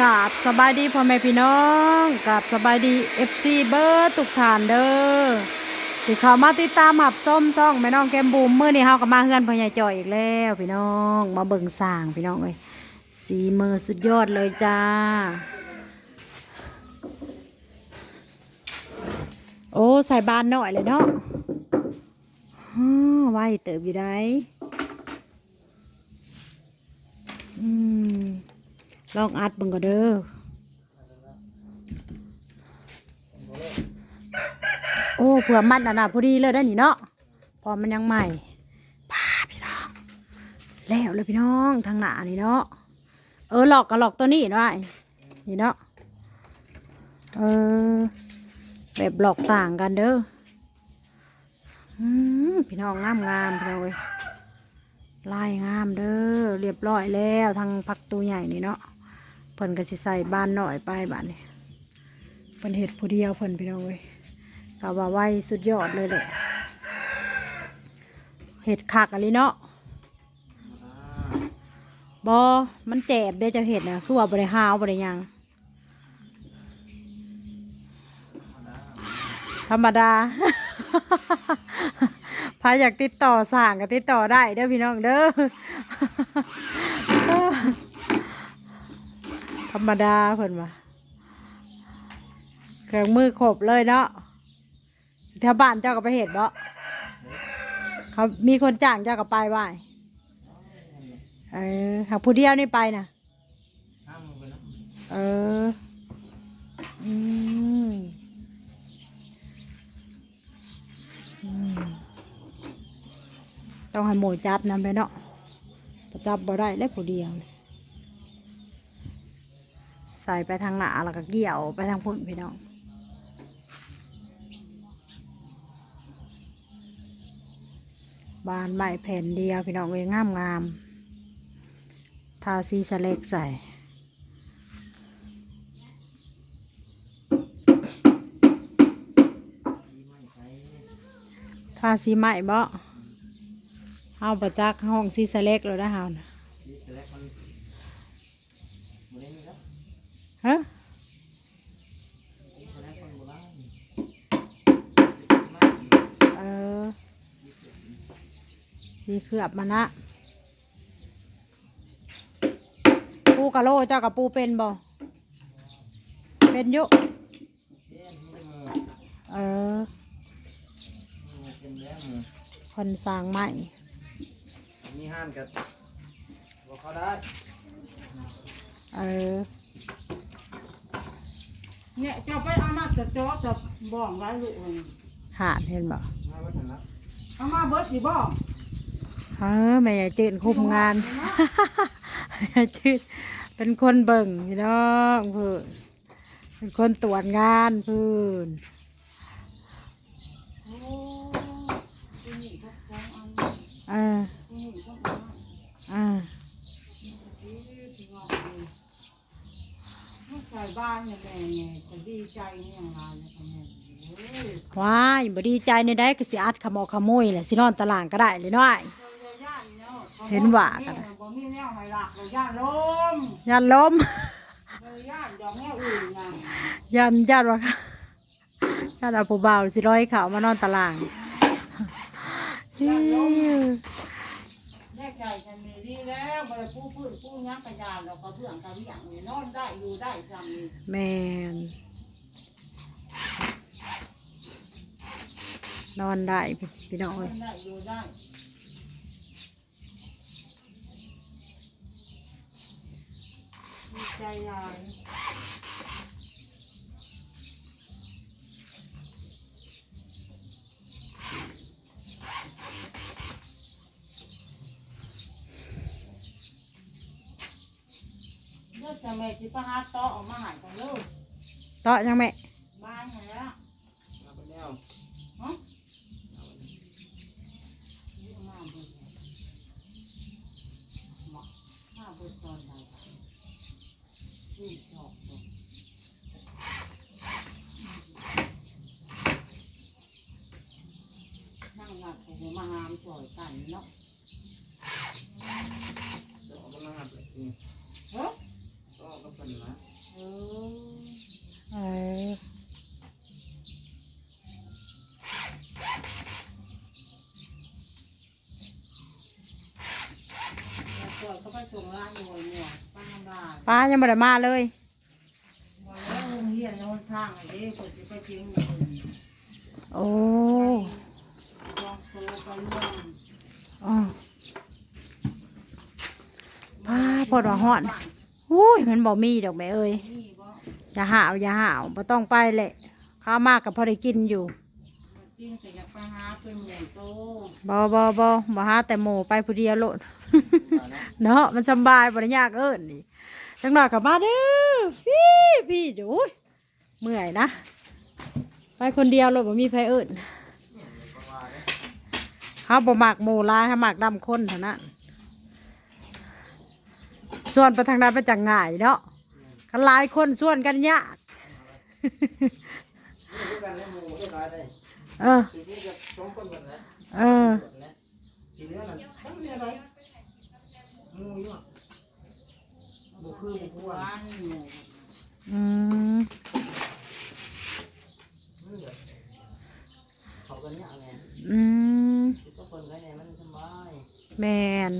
กราบสบายดีพ่อแม่พี่น้องกราบสบายดีเอฟซีเบิร์ดทุกฐานเด้อที่เขามาติดตามหับส้มช่องแม่น้องแก้มบูมเมื่อนี้เฮาก็มาเฮือนพ่อใหญ่จอยอีกแล้วพี่น้องมาเบิ่งสร้างพี่น้องเอ้ยสีเมือสุดยอดเลยจ้า โอ้ใส่บานหน่อยเลยเนาะฮ่าไว้เติบอยู่ได้อืม ลองอัดเบิ่งก็เด้อ โอ้เผื่อมันอะนะพอดีเลยได้อนี่เนาะ พอมันยังใหม่ป้าพี่น้อง แล้วเลยพี่น้องทางหน้านี่เนาะ เออหลอกกับหลอกตัวนี้เนาะนี่เนาะ เออ แบบหลอกต่างกันเด้ออืมพี่น้องงามงามๆเว้ยลายงามเด้อเรียบร้อยแล้วทางพักตัวใหญ่นี่เนาะ เพิ่นก็สิใส่บ้านหน่อยไปบ้านนี้เพิ่นเห็ดผู้เดียวเพิ่นพี่น้องเว้ยก็ว่าไว้สุดยอดเลยแหละเห็ดคักอะไรเนาะบอมันแจบเด้จะเห็ดนะคือว่าบริหาวบริยัง ธรรมดาพาอยากติดต่อสั่งก็ติดต่อได้เด้อพี่น้องเด้อ รรมดาเพิ่นว่าเครื่องมือครบเลยเนาะแถวบ้านเจ้าก็ไปเห็ดบ่เขามีคนจ้างเจ้าก็ไปบ่ายเออหากผู้เดียวนี่ไปนะเอออืมอืมต้องให้หมูจับนำไปเนาะจับบ่ได้แล้วผู้เดียวนี่ ใส่ไปทางหน้าแล้วก็เกี่ยวไปทางพุ่นพี่น้องบานใบแผ่นเดียวพี่น้องเลยงามงามทาซีสเล็กใส่ทาซีใหม่บ่เฮาประจักห้องซีสเล็กเลยนะฮานะฮะ เออ สี เคลือบมานะปูกะโลเจ้ากับปูเป็นบ่เป็นอยุเออคนสร้างใหม่มีห้านกับบอกเขาได้เออเนี่ยจะไปเอามาจะจอจะบ้องไรลูกเอ้ยหาดเห็นบ่มาวัฒนะเอามาเบิดสิบ้อง เออแม่ยายจืดคุมงานแม่ยายจืดเป็นคนเบิ่งพี่น้องเพื่นเป็นคนตรวจงานเพื่นโอ้ที่นี่ก็สองอันเออที่นี่ก็อันอ่าที่ที่ว่าเลยลูกชายบ้านเนี่ยแม่เนี่ยจะดีใจเนี่ยงานเนี่ยแม่เอ้ยว้ายบ่ดีใจในได้ก็สิอัดขโมยขโมยแหละสินอนตารางก็ได้เลยน้อยย่าน เนาะเห็นว่ากักันนบ่มีแนวให้หลักเลยย่านลมยันล้ม เลยย่านดอกแนวอื่นไงยันยันว่ายันเอาผู้บ่าวสิร้อยเขามานอนตารางแยกใจกันมีดีแล้วบ่ได้ปูพื้นปูยักษ์กระยานเราก็เบื่องกระเบี่ยงนี่นอนได้อยู่ได้จำนี่แมนนอนได้พี่น้องนเอ้อยนได้อยู่ได้ ดีใจหลายเลือกจะแม่จิปหาต่อออกมาใหายกันเลยต่อยังแม่บ้านไหนละมาไปแล้ว ฮะนี่เอามาเบิดเลยมามาเบิดตอนไหนนี่ชอบเลยนั่งหลับผมมางามจ่อยกันเนาะ เดี๋ยวเอาไปนั่งหัดเลย เฮ้ย ก็ก็เป็นนะ ป้ายังบ่ได้มาเลยบ่แล้วโรงเรียนโน่นทางไอ้เด้เพิ่นสิไปจริงอยู่เพิ่นโอ้ลองโทรไปเรื่องอ๋อป้าพอดว่าฮ้อนอุ้ยมันบ่มีดอกแม่เอ้ยนี่บ่อย่าหาวอย่าหาวบ่ต้องไปแหละข้าวมากกับพอได้กินอยู่จริงแต่อยากไปหาเป็นหมู่โตบ่บ่บ่บ่หาแต่หมูไปผู้เดียวโลด เอานะเนาะมันสำบายบ่ได้ยากเอิ้นนี่จังหน่อยกลับมาเด้อพี่พี่เดี๋ยวโอ้ยเมื่อยนะ ไปคนเดียวโลดบ่มีไผเอิ้นเนี่ยมันก็ว่าเด้อเฮาบ่มักหมู่หลายเฮามักดำคนเท่านั้นส่วนไปทางนั้นไปจังง่ายเนาะคันหลายคนส่วนกันยากนี่คือกันในหมู่เรียบร้อยได้เออทีนี้จะชมคนหมดแล้วเออ งเนื้ออะไรหมู่อยู่อะบ่คือบ่ควรบ้านหมู่อืมมันเดี๋ยวเขากันเนี่ยไงอืมคือก็คนไว้เนี่ยมันสบายแมน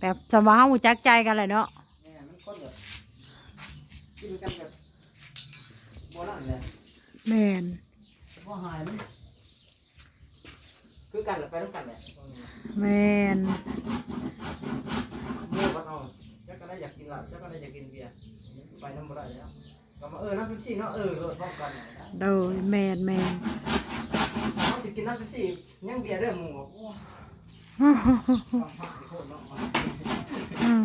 แบบสมองหูจักใจกันเลยเนาะเนี่ยมันคนแบบกินกันแบบโบราณเลยแมนพอหายมันคือกันแหละไปต้องกันแหละแมน หมู่บ้านเอาเจ้าก็ ได้อยากกินเหล้าเจ้าก็ได้อยากกินเบียร์ไปน้ำบ่ได้แล้วก็มาเออน้ำเป๊ปซี่เนาะเออเออพร้อมกันเนี่ยนะโดยแมนแมน เขาสิกินน้ำเป๊ปซี่ยังเบียร์เด้อหมู่บอกโอ้ยความหาที่โคตรเนาะมันอืม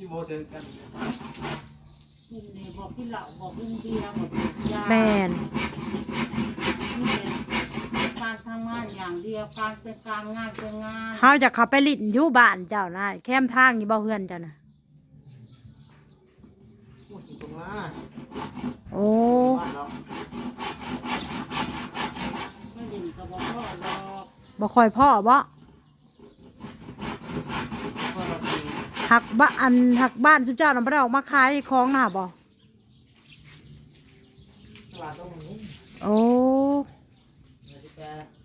จะโมเดินกันนี่นี่บอกพี่เหล่าบอกพี่เบียร์บอกพี่ยาแมนนี่การทำงานอย่างเดียวการเป็นการงานเป็นงานเขาจะเข้าไปลิ้นอยู่บ้านเจ้านะแคมทางอยู่บ่เฮือนเจ้านะโอ้ยตรง มาโอ้บ้านเราไม่ยินกับบอกพ่อดอกบ่ค่อยพ่อบ่พอเรากินหักบ้านอันหักบ้านสุเจ้าน่ะบ่ได้ออกมาขายของน่ะบ่ตลาดตรงนี้โอ้เดี๋ยวจะไป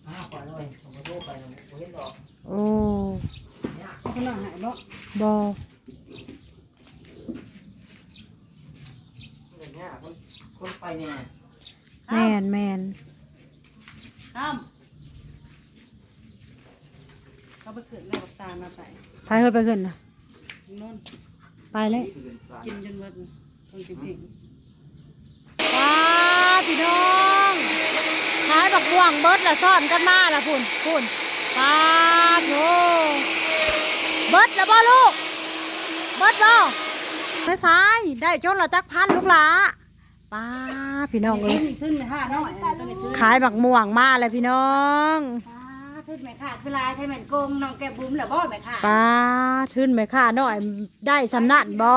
หาปล่อยหน่อยผมก็โทรไปนะผมเห็นดอกโอ้เนี่ยขนาดไหนเนาะบ่ อย่างเงี้ย คนคนไปเนี่ยแมนแมนข้ามเขาไปขึ้นแม่บอกตามาไปไปเฮ้ยไปขึ้นน่ะนนไปเลยกินจนหมดคนจะเพ่งว้าพี่น้องขายบักบ่วงเบิดละซ่อนกันมาละพุ่นพุ่นป้าโถเบิดละบ่ลูกเบิดบ่ไม่สายได้จนละจักพันลูกหลา ป้าพี่น้องเอ้ยขึ้นห้าน้อยตัวนี้ขึ้นขายบักม่วงมาเลยพี่น้องป้าทึดแม่ค่ะเวลาใช้แม่นโกงน้องแกบุ้มแล้วบ่แม่ค่ะป้าทื่นไหมค่าน้อยได้สำนักบ่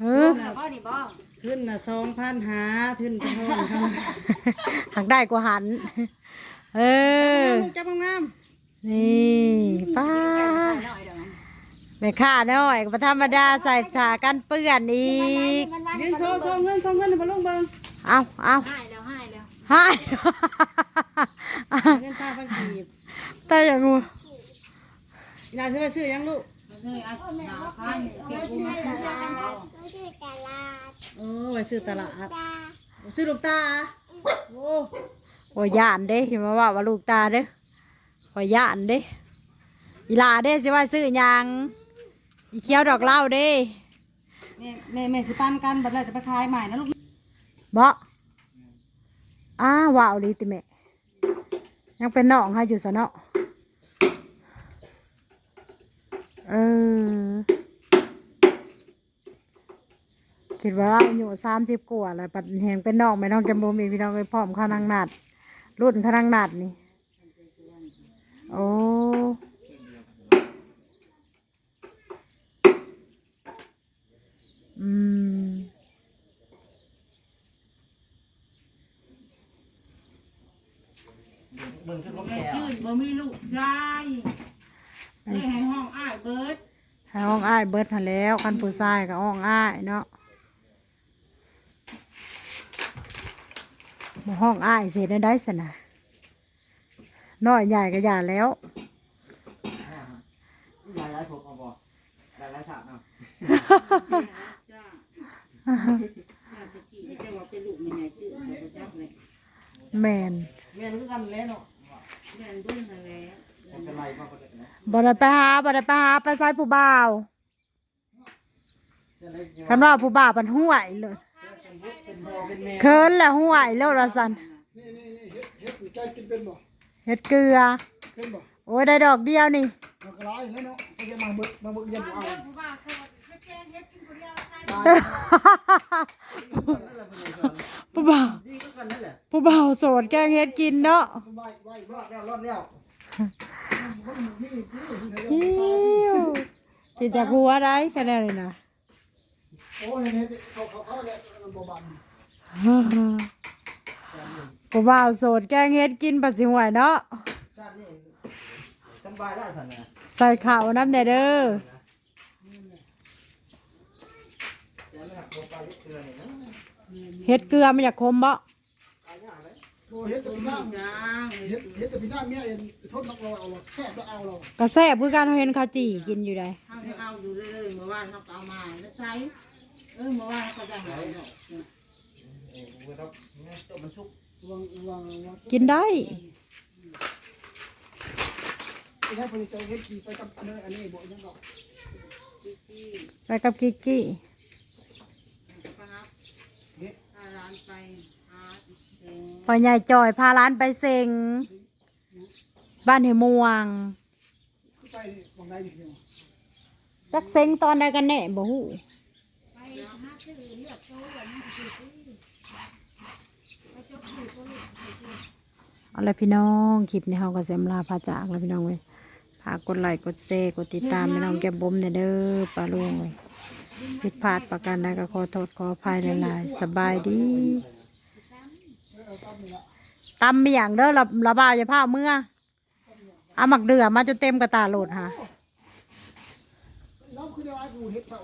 เฮ้อแล้วบ่นี่บ่ขึ้นน่ะสองพันหาขึ้นไปห้องทำหักได้กว่าหัน เออลูกจับงามนี่ป้า แม่ค่าน้อยก็บ่ธรรมดาใส่ผ้ากันเปื้อนอีกเงินวันเงินโซ่โซ่เงินโซ่เงินมาลงเบิ่งเอาเอาให้แล้วให้แล้วให้เงินซาฟังกีบแต่อย่างงูอีลาซื้อไปซื้อยังลูกเลยอะหาพันเก็บบุ้งมาทำเอาโอ้ไปซื้อตลาดซื้อลูกตาโอ้โอ้ยย่านเด้อย่ามาว่าว่าลูกตาเด้อขอยย่านเด้อีหลาเด้สิว่าซื้อหยัง อีเขียวดอกเหล้าเด้แม่แม่แม่สิปันกันบัดแล้วจะไปขายใหม่นะลูกบ่อ้าว้าวดีติแม่ยังเป็นน้องให้อยู่ซะเนาะเออคิดว่าเราอายู่สามสิบกว่าแล้วปัดแหงเป็นน้องไม่น้องแกมโบมีพี่น้องไปพร้อมข้าวนางนัดรุ่นข้าวนางนัดนี่ เบิ่งขึ้นแม่แก้วยื่นบ่มีลูกชายเลยให้ห้องอ้ายเบิดให้ห้องอ้ายเบิดมาแล้วคันผู้ชายกับห้องอ้ายเนาะห้องอ้ายเสร็จได้สนะน้อยใหญ่ก็อย่าแล้วใหญ่ยหลายผมเอาบ่หลายหญ่ยฉากเนาะจ้าากจเนลูแมน แม่นคือกันแล้วเนาะแม่นเบิ่งนั่นแหละไม่เป็นไรมากกว่าเด็กนะบ่ได้ไปหาบ่ได้ไปหาไปใส่ผู้บ่าวจะได้กินคันว่าผู้บ่าวมันห่วยเลยเป็นบุตรเป็นพ่อเป็นแม่เคินแล้วห่วยแล้วละสันนี่นี่นี่เฮ็ดเฮ็ดนี่แกกินเป็นบ่เฮ็ดเกลือ เป็นบ่โอ้ยได้ดอกเดียวนี่มันก็ร้ายแล้วเนาะก็จะมาเบิดมาเบิดเย็นเอา ผู้บ่าวโสดเฮ็ดแก ผู้บ่าวดีก็กันนั่นแหละผู้บ่าวโสดแกงเฮ็ดกินเนาะสบายไว้รอดแล้วรอดแล้วบ่มีนี่นี่อิ้วกินจากหัวได้คะแนนเลยนะโอ้ยเฮ็ดเขาเขาเขาแล้วมันบ่บันผู้บ่าวโสดแกงเฮ็ดกินปัสสิห่วยเนาะชาตินี่สบายได้สันนะใส่ข้าวน้ำแน่เด้อ จะไม่หักโคปลาเล็กเกลือนี่นะ เฮ็ดเกลือมันอยากคมบ่ตายยากเลยโอ้เฮ็ดแต่พี่น้าจ้าเฮ็ดเฮ็ดแต่พี่น้าเมียเองทนนักเราเอาแซ่บแล้วเอาเราก็แซ่บคือการเห็นข้าวจี่กินอยู่ได้เฮาสิเอาอยู่เรื่อยๆเมื่อวานเขาก็เอามาแล้วใช้เออเมื่อวานเขาจะหายเนาะเออกูต้องเนี่ยจบมันชุกวางวางวางกินได้ไม่ได้ผลิตเฮ็ดกินไปกับอันนี้อันนี้บ่ยังดอกไปกับกิกกี้ ปะครับพาร้านไปหาเอง พ่อใหญ่จอยพาร้านไปเซ็ง บ้านเหม่วงใช่วงจักเซ็งตอนใดกันแน่บ่ฮู้ไปหาซื้อเอกโซ่แบบนี้สิซื้อไปจบอยู่ก็ลูกเอาละพี่น้องคลิปนี้เฮาก็เสมลาพาจากแล้วพี่น้องเว้ยฝากดไลค์กดแชร์กดติดตามพี่น้องแก้มบุ๋มเนี่ยเด้อปลาลุงเว้ยผิดพลาดประการใดก็ขอโทษขออภัยหลายๆสบายดี ตำเมียงเด้อระระบายอย่าพาเมื่อเอาหมักเดือมาจนเต็มกระตาโหลดค่ะเราคือได้ว่ากูเฮ็ดเท่า